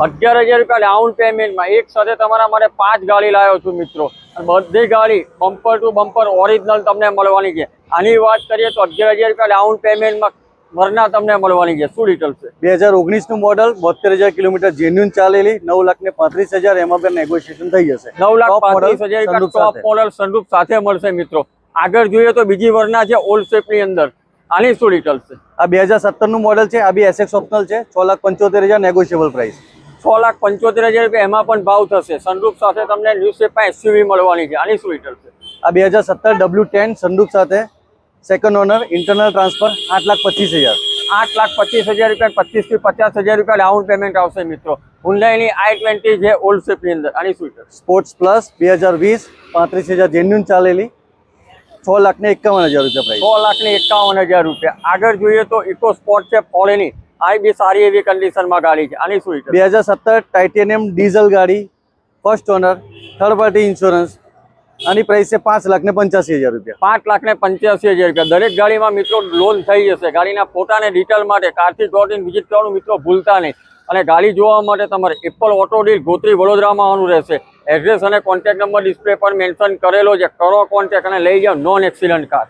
અગિયાર હજાર રૂપિયા ડાઉન પેમેન્ટમાં એક સાથે તમારા માટે પાંચ ગાડી લાવ્યો છું મિત્રો. બધી ગાડી બમ્પર ટુ બમ્પર ઓરિજિનલ તમને મળવાની છે. આની વાત કરીએ તો અગિયાર હજાર રૂપિયા ડાઉન પેમેન્ટમાં વરના તમને મળવાની છે. શું ડિટેલ છે? બે હજાર ઓગણીસનું મોડલ બોતેર હજાર કિલોમીટર જેન્યુન ચાલેલી નવ લાખ ને પાંત્રીસ હજાર એમાં પણ નેગોશિએશન થઈ જશે. નવ લાખ પાંત્રીસ હજાર ટોપ મોડલ સનરૂપ સાથે. મળશે મિત્રો. આગળ જોઈએ તો બીજી વરના છે ઓલ્ડ શેપની અંદર. આની શું ડિટેલ છે? આ બે હજાર સત્તરનું મોડલ છે આ બી એસએક્સ ઓપ્શનલ છે છ લાખ પંચોતેર હજાર નેગોશિયેબલ પ્રાઇસ છ લાખ પંચોતેર હજાર રૂપિયા એમાં પણ ભાવ થશે. સનરૂફ સાથે તમને ન્યૂ શેપમાં એસયુવી મળવાની છે. આની શું ડિટેલ છે? આ બે હજાર સત્તર ડબલ્યુ ટેન સનરૂફ સાથે સેકન્ડ ઓનર ઇન્ટરનલ ટ્રાન્સફર આઠ લાખ પચીસ હજાર. આઠ લાખ પચીસ હજાર રૂપિયા પચીસથી પચાસ હજાર રૂપિયા ડાઉન પેમેન્ટ આવશે મિત્રો. હુન્ડાઈની આઈ ટ્વેન્ટી છે ઓલ્ડ શેપની અંદર. આની શું છે? સ્પોર્ટ્સ પ્લસ બે હજાર વીસ પાંત્રીસ હજાર જેન્યુન ચાલેલી. છ લાખ ને એકાવન હજાર રૂપિયા છ લાખ ને એકાવન હજાર રૂપિયા. આગળ જોઈએ તો ઇકો સ્પોર્ટ છે ફોરેની આ બી સારી એવી કન્ડિશનમાં ગાડી છે. આની શું બે હજાર સત્તર ટાઇટેનિયમ ડીઝલ ગાડી first owner third party insurance આની પ્રાઇસ છે પાંચ લાખ ને પંચ્યાસી હજાર રૂપિયા. પાંચ લાખ ને પંચ્યાસી હજાર રૂપિયા. દરેક ગાડીમાં મિત્રો લોન થઈ જશે. ગાડીના ફોટાને ડિટેલ માટે કારથી ડોટ વિઝિટ કરવાનું મિત્રો ભૂલતા નહીં. અને ગાડી જોવા માટે તમારે એપલ ઓટો ડીલ ગોત્રી વડોદરામાં આવવાનું રહેશે. એડ્રેસ અને કોન્ટેક્ટ નંબર ડિસ્પ્લે પર મેન્શન કરેલો છે. કરો કોન્ટેક્ટ અને લઈ જાઓ. Non accident car